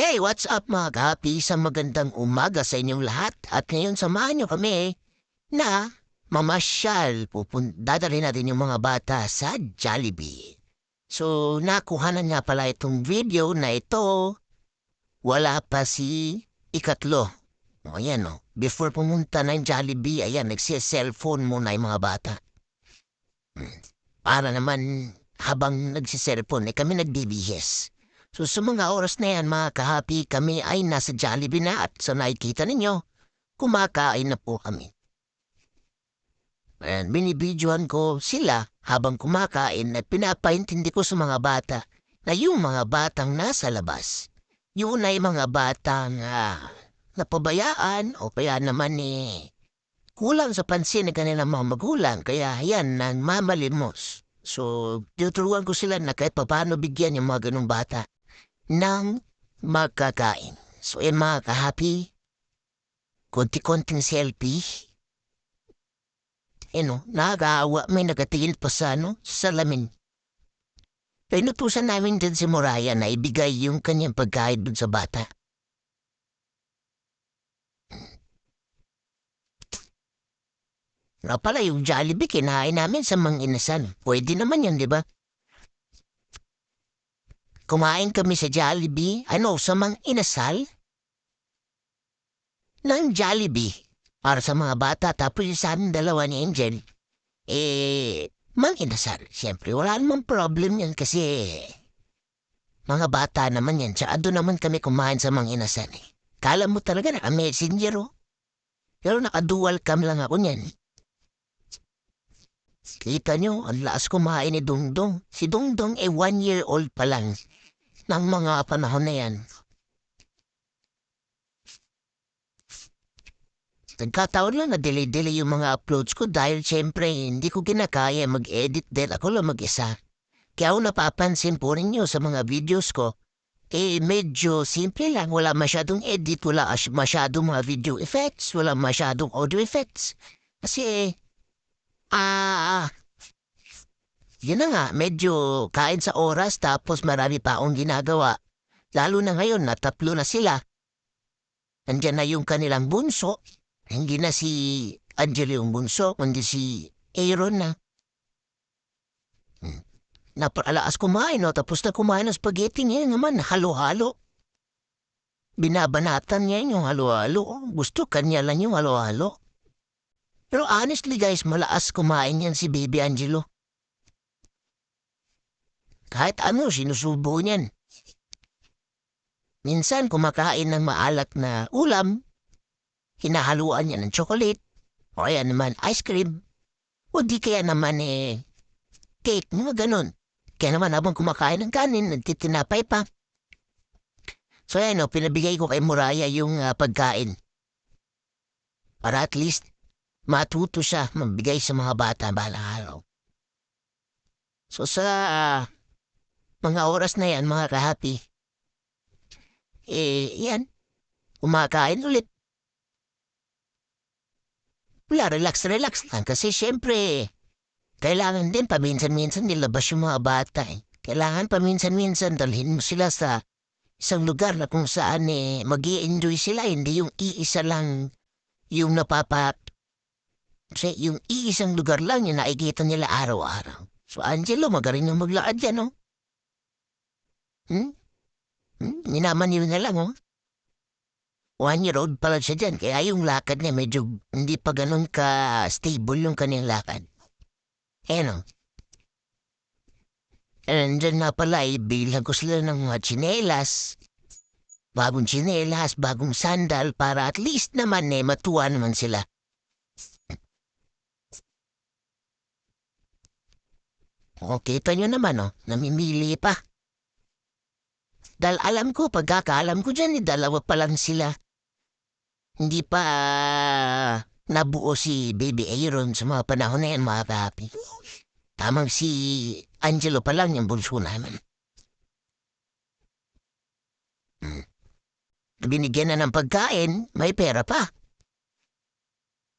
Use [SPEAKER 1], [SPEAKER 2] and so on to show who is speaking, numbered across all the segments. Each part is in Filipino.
[SPEAKER 1] Hey, what's up mga kapi? Sa magandang umaga sa inyong lahat. At ngayon samahan nyo kami na mamasyal. Pupun dadalhin natin yung mga bata sa Jollibee. So, nakuhanan nga pala itong video na ito. Wala pa si ikatlo. O, ayan o. Before pumunta ng Jollibee, ayan, nagsiselfone muna yung mga bata. Hmm. Para naman habang nagsiselfone, eh kami nagbibihis. So sa mga oras na yan mga kahapi kami ay nasa Jollibee na at sa nakikita ninyo, kumakain na po kami. And binibidyohan ko sila habang kumakain at pinapaintindi ko sa mga bata na yung mga batang nasa labas, yun ay mga batang ah, napabayaan o kaya naman eh, kulang sa pansin ng kanilang mga magulang kaya yan nang mamalimos. So, tinuturuan ko sila na kahit paano bigyan yung mga ganong bata ng magkakain. So, yan mga kahapi, konti-konting selfie. Eh no, nakakaawa, may nagatingin pa sa ano, sa salamin. Pinutusan namin din si Moraya na ibigay yung kanyang pagkain dun sa bata. Nga pala yung Jollibee kinain namin sa mga inasan. Pwede naman yan, di ba? Kumain kami sa Jollibee, ano, sa mga inasal? Ng Jollibee. Para sa mga bata, tapos sa amin dalawa ni Angel. Eh, mang inasal. Siyempre, wala namang problem yan kasi mga bata naman yan. Tsaka doon naman kami kumain sa mga inasal. Eh. Kala mo talaga naka-messenger, oh. Pero naka-dual cam lang ako niyan. Kita nyo, ang laas kumain ni Dungdong. Si Dungdong ay one year old pa lang ng mga panahon na yan. Nagkataon lang na delay-delay yung mga uploads ko dahil syempre hindi ko ginakaya mag-edit din ako lang mag-isa. Kaya ako napapansin po ninyo sa mga videos ko, eh medyo simple lang, wala masyadong edit, wala as- masyadong mga video effects, wala masyadong audio effects. Kasi, ah, yun na nga, medyo kain sa oras tapos marami pa akong ginagawa. Lalo na ngayon na tatlo na sila. Nandyan na yung kanilang bunso. Hindi na si Angelo yung bunso, kundi si Aaron na. Hmm. Napalaas kumain, no? tapos na kumain ng spaghetti niya naman, halo-halo. Binabanatan niya yung halo-halo. Gusto kanya lang yung halo-halo. Pero honestly guys, malaas kumain yan si Baby Angelo. Kahit ano, sinusubo niyan. Minsan kumakain ng maalat na ulam, hinahaluan niya ng chocolate, o kaya naman ice cream, o di kaya naman eh, cake, mga ganun. Kaya naman habang kumakain ng kanin, nagtitinapay pa. So yan o, pinabigay ko kay Muraya yung ah, pagkain. Para at least matuto siya mabigay sa mga bata balang araw. So sa ah, mga oras na yan, mga kahapi, eh, yan, kumakain ulit. Wala, relax, relax lang. Kasi syempre, kailangan din paminsan-minsan nilabas yung mga bata. Eh. Kailangan paminsan-minsan dalhin mo sila sa isang lugar na kung saan eh, mag enjoy sila. Hindi yung iisa lang yung napapa... Kasi yung iisang lugar lang yung nakikita nila araw-araw. So, Angelo, magaling yung maglakad yan, no? Hmm? Hmm? Ninaman yun na lang, oh. One year old pala siya dyan, kaya yung lakad niya medyo hindi pa ganun ka-stable yung kanyang lakad. Eh no. And dyan pala, ibilhan ko sila ng mga tsinelas. Bagong tsinelas, bagong sandal, para at least naman eh, matuwa naman sila. O, kita nyo naman, oh, namimili pa. Dahil alam ko, pagkakaalam ko dyan, eh, dalawa pa lang sila. Hindi pa ah, nabuo si Baby Aaron sa mga panahon na yan, mga papi. Tamang si Angelo pa lang yung bunso namin. Hmm. Binigyan na ng pagkain, may pera pa.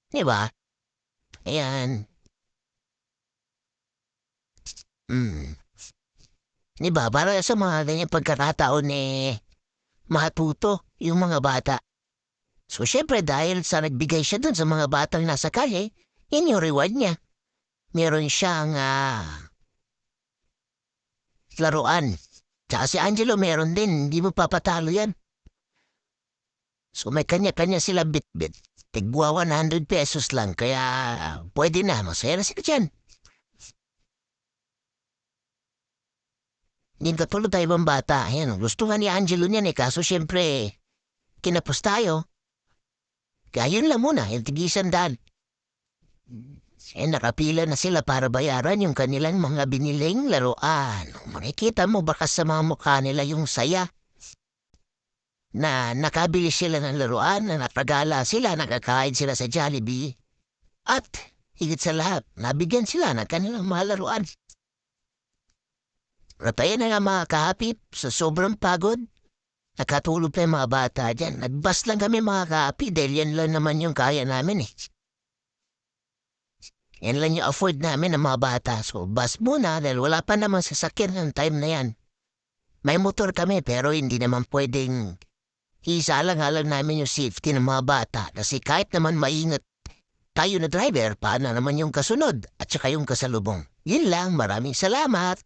[SPEAKER 1] Di ba? Ayan. Hmm. Di ba? Para sa mga ganyan pagkakataon eh, matuto yung mga bata. So syempre dahil sa nagbigay siya dun sa mga batang nasa kalye, yun yung reward niya. Meron siyang ah, laruan. Tsaka si Angelo meron din, hindi mo papatalo yan. So may kanya-kanya sila bit-bit. Tigwa 100 pesos lang, kaya pwede na, masaya na sila dyan. Hindi katulad tayo ibang bata. Ayan, gusto nga ni Angelo niyan eh, kaso syempre, kinapos tayo. Kaya yun lang muna, yung tigisan daan. Eh, nakapila na sila para bayaran yung kanilang mga biniling laruan. Makikita mo baka sa mga mukha nila yung saya. Na nakabili sila ng laruan, na napagala sila, nakakain sila sa Jollibee. At, higit sa lahat, nabigyan sila ng kanilang mga laruan. Rataya na nga mga kahapip sa sobrang pagod. Nakatulog pa yung mga bata dyan. Nagbas lang kami mga kahapi dahil yan lang naman yung kaya namin eh. Yan lang yung afford namin ng mga bata. So, bus muna dahil wala pa naman sasakyan ng time na yan. May motor kami pero hindi naman pwedeng isalang-alang namin yung safety ng mga bata kasi kahit naman maingat tayo na driver, paano naman yung kasunod at saka yung kasalubong. Yun lang, maraming salamat.